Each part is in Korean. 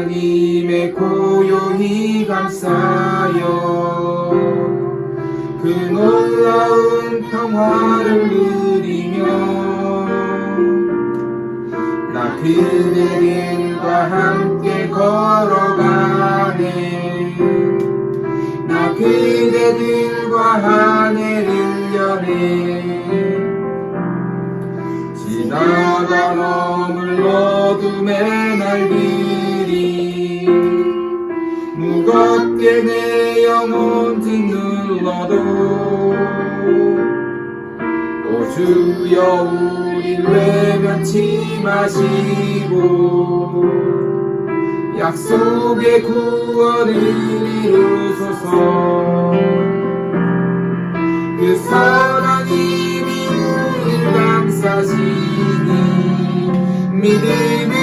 하나님의 고요히 감싸요 그 놀라운 평화를 누리며 나 그대들과 함께 걸어가네. 나 그대들과 하늘을 여네. 지나가 넘을 어둠의 날들이 무겁게 내 영혼 짓눌러도 오 주여 우릴 외면치 마시고 약속의 구원을 이루소서. 그 선하님이 우릴 감싸시니 믿음으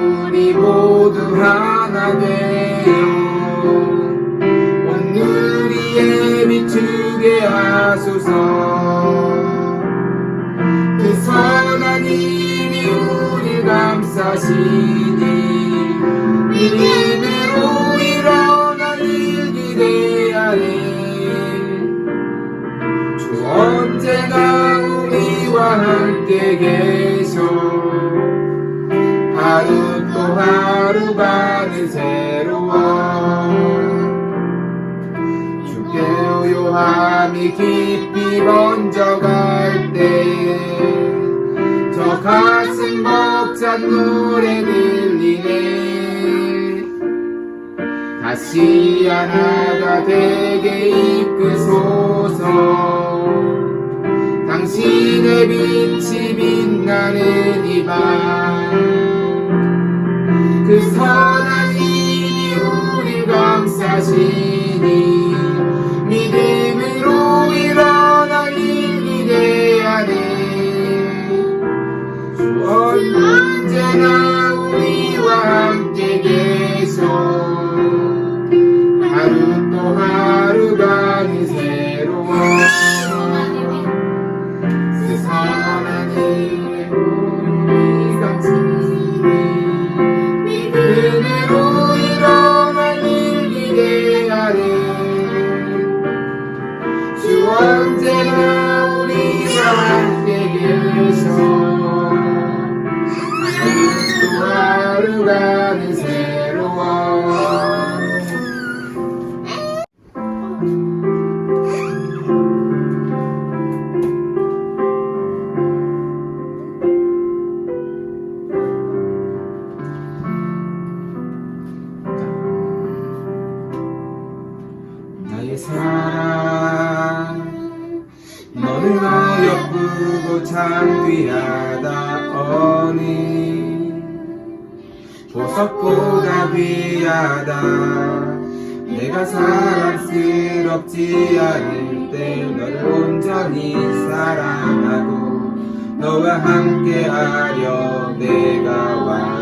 우리 모두 하나 되어 온누리에 비추게 하소서. 그 선한 힘이 우리 감싸시니. 믿음 요함이 깊이 번져갈 때저 가슴 벅찬 노래 들리네. 다시 하나가 되게 이끄소서. 당신의 빛이 빛나는 이밤그 선한 힘이 우리 감싸시 사랑. 너는 어여쁘고 참 귀하다 어니 보석보다 귀하다. 내가 사랑스럽지 않을 때 너를 온전히 사랑하고 너와 함께하려 내가 왔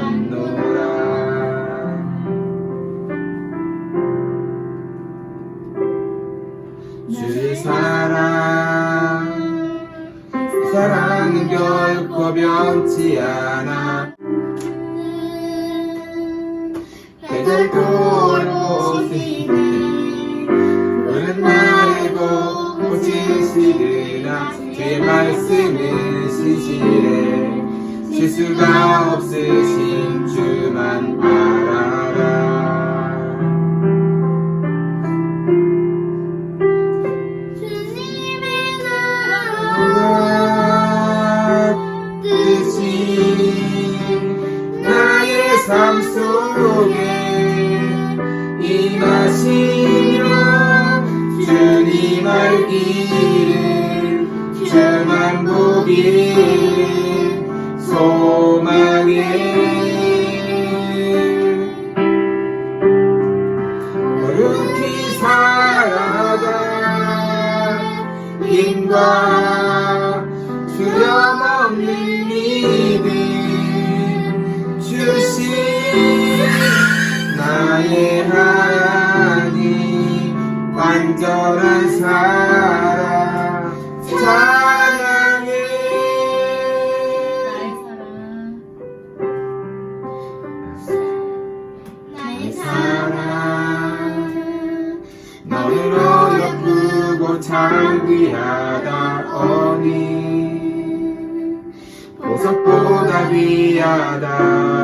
사랑은 결코 변치 않아. 계절도 올곳이 오는 꽃이 시드나 주의 말씀은 신실해. 실수가 없으신 주 삶 속에 임하시며 주님 알기를 주만 보기를 소망해 거룩히 살아가 힘과 하나님 완전한 사랑 찬양해. 나의 사랑. 사랑. 너는 어렵고 참 귀하다 어니 보석보다 귀하다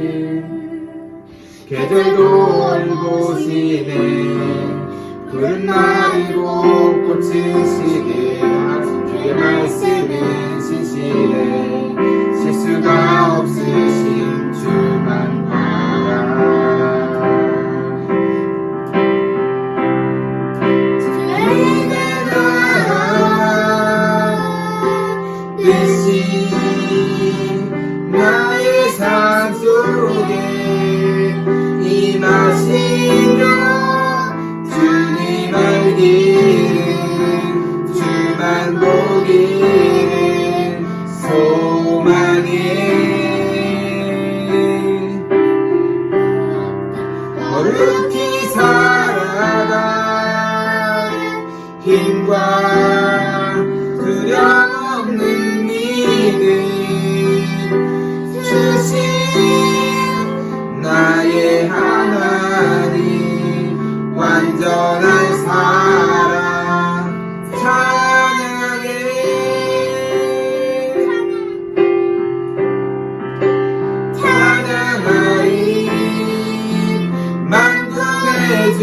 계절도 올곳이네. 푸른 날이고 꽃은 시기나 주의 말씀은 신실해 실수가 없으신 믿음 주신 나의 하나님 완전한 사랑 찬양해. 찬양하리 만군의 주